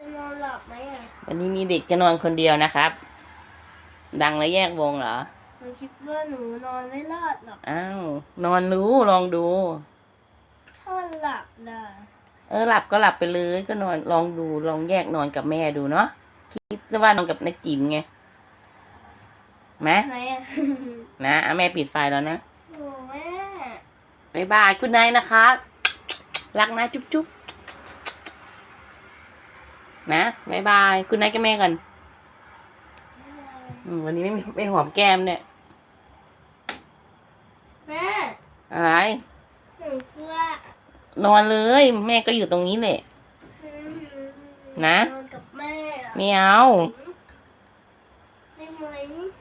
จะนอนหลับไหมอะวันนี้มีเด็กจะนอนคนเดียวนะครับ ดังแล้วแยกวงเหรอมันคิดว่าหนูนอนไม่รอดหรอก อ้าว นอนรู้ลองดู ถ้ามันหลับนะเออหลับก็หลับไปเลยก็นอนลองดูลองแยกนอนกับแม่ดูเนาะคิดว่านอนกับนายจิ๋มไงไหมไหนอะ นะอะแม่ปิดไฟแล้วนะ โอ้แม่ บายบายคุณนายนะครับ รักนะจุ๊บจุ๊บ นะบายบายคุณนายกับแม่ก่อนอืมวันนี้ไม่มีไม่หอมแก้มเนี่ย แม่อะไรหนูกลัวนอนเลย แม่ก็อยู่ตรงนี้แหละนะนอนกับแม่อะไม่เอาได้ไหม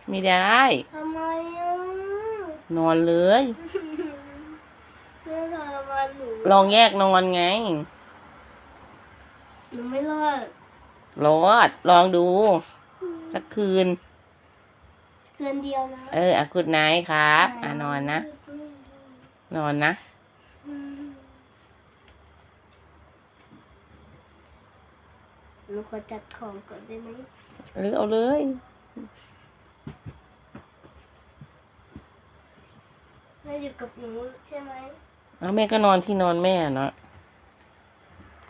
ไม่ได้ทำไมอะนอนเลยแม่ทรมานหนูลองแยกนอนไงหนูไม่รอด รอดลองดู สักคืนเกินเดียวนะเอออะกุดไนท์ครับอะนอนนะ นอนนะ หนูขอจัดของก่อนได้ไหมเออเอาเลย แม่อยู่กับหนูใช่ไหมเอาแม่ก็นอนที่นอนแม่เนาะ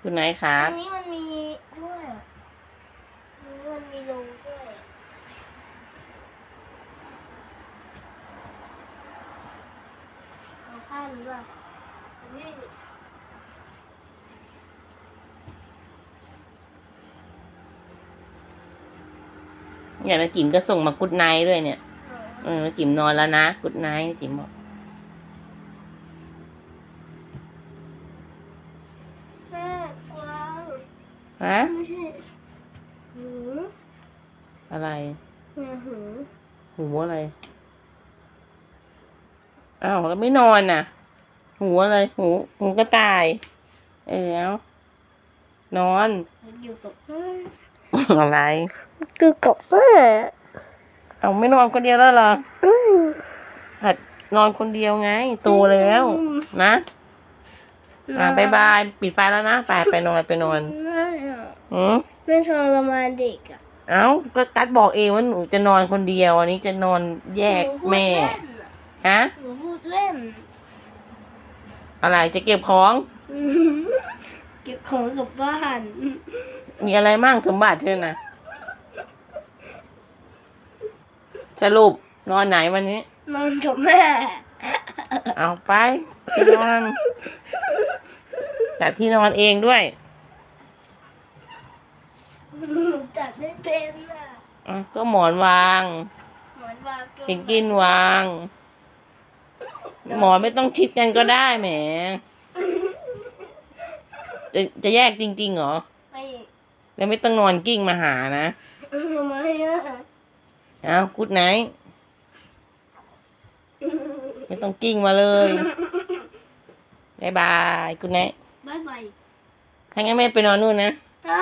กุดไนท์ครัอับนนี้มันมีด้วยอะอันนี้ มันมีลงด้วยเอาผ้าหรือเปล่าอันนี้อย่างนาจิ๋มก็ส่งมากุดไนท์ด้วยเนี่ย เออเออนาจิ๋มนอนแล้วนะกุดไนท์จิ๋มบอกแม่กวางฮะไม่ใช่หู อะไรแม่หูหูอะไร อ้าวแล้วไม่นอนน่ะ หูอะไร หู หูกระต่าย เออเอานอน อยู่กับแม่อะไรอยู่กับแม่เอาไม่นอนคนเดียวแล้วเหรอหัดนอนคนเดียวไงโตแล้ว นะอ่าบายบาย ปิดไฟแล้วนะ ไปไปนอนไปนอนแม่อะอืมแม่ทรมานเด็กอะ เอ้าก็กัดบอกเองว่าหนูจะนอนคนเดียว อันนี้จะนอนแยกแม่ ฮะ หนูพูดเล่น อะไรจะเก็บของ เก็บของกลับบ้าน มีอะไรมั่งสมบัติเธอนะสรุปนอนไหนวันนี้ นอนกับแม่ เอาไปไปนอนจัดที่นอนเองด้วย หนูจัดไม่เป็นอะอะก็หมอนวางเหมือนวางตัวเพนกวินวาง หมอนไม่ต้องชิดกันก็ได้แหม จะจะแยกจริงๆเหรอ ไม่แล้วไม่ต้องนอนกิ้งมาหานะทำไมอะเอากุดไนท์ไม่ต้องกิ้งมาเลยบายบายกุดไนท์บายบายถ้างั้นแม่ไปนอนนู่นนะฮะ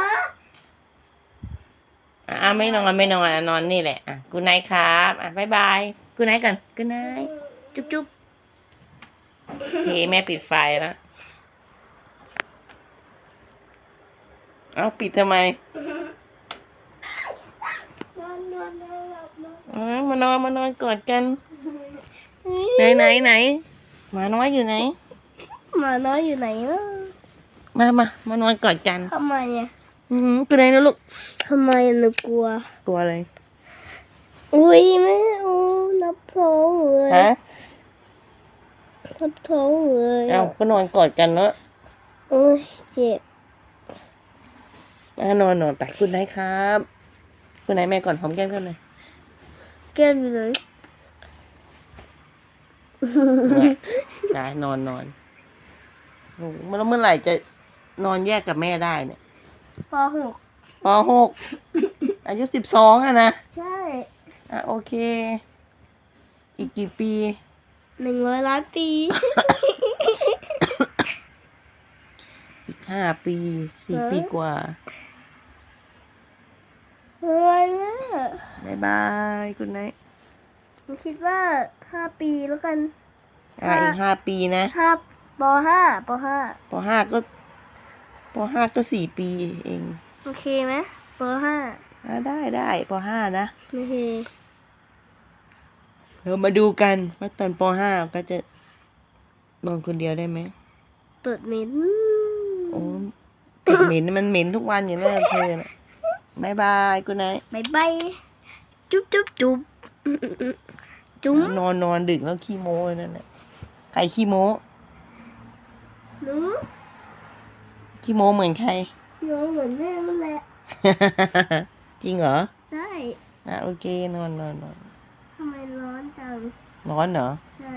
อะอะไม่นอนไม่นอนอะนอนนี่แหละอะกุดไนท์ครับอะบายบายกุดไนท์กันกุดไนท์จุ๊บจุ๊บโอเคแม่ปิดไฟแล้วเอาปิดทำไมนอนนอนนอนหลับนอนอ๋อมานอนมานอนกอดกัน ไหนไหนไหนหมาน้อยอยู่ไหนหมาน้อยอยู่ไหนอะมา มามานอนกอดกันทำไมอะ อือหือกุดไนท์นะลูก ทำไมหนูกลัว กลัวอะไร อุ้ยไม่เอานับท้องเลยฮะ นับท้องเลยเอาก็นอนกอดกันเนาะโอ้ยเจ็บอะนอนนอนไปกุดไนท์ครับกุดไนท์แม่ก่อนหอมแก้มกันหน่อยแก้มอยู่ไหนเนี่ยได้นอนนอนโอ้โหเมื่อเมื่อไหร่จะนอนแยกกับแม่ได้เนี่ย ปหกปหกอายุสิบสองอะนะใช่อะโอเค อีกกี่ปีหนึ่งร้อยล้านปี อีกห้าปีสี่ฮะปีกว่าอะไรนะบายบายกุดไนท์หนูคิดว่าห้าปีแล้วกัน อะอีกห้าปีนะห้าปห้าปห้าปห้าก็ป ห้าก็สี่ปีเองปโอเคไหมเบอร์ห้าอ่าได้ได้ปห้านะโอเคเรามาดูกันว่าตอนปห้าก็จะนอนคนเดียวได้ไหมเปิดเหม็นโอ้ติดเหม็นมันเหม็นทุกวันอยู่แล้วเธอน่ะบายบายกูไนท์บายบายจุ๊บจุ๊บจุ๊บจุ๊บนอนนอนดึกแล้วขี้โม้เลยนั่นแหละใครขี้โม้หนู ขี้โม้เหมือนใครโยเหมือนแม่นั่นแหละ จริงเหรอได้อะโอเคนอนนอนนอนทำไมร้อนจังร้อนเหรอ ใช่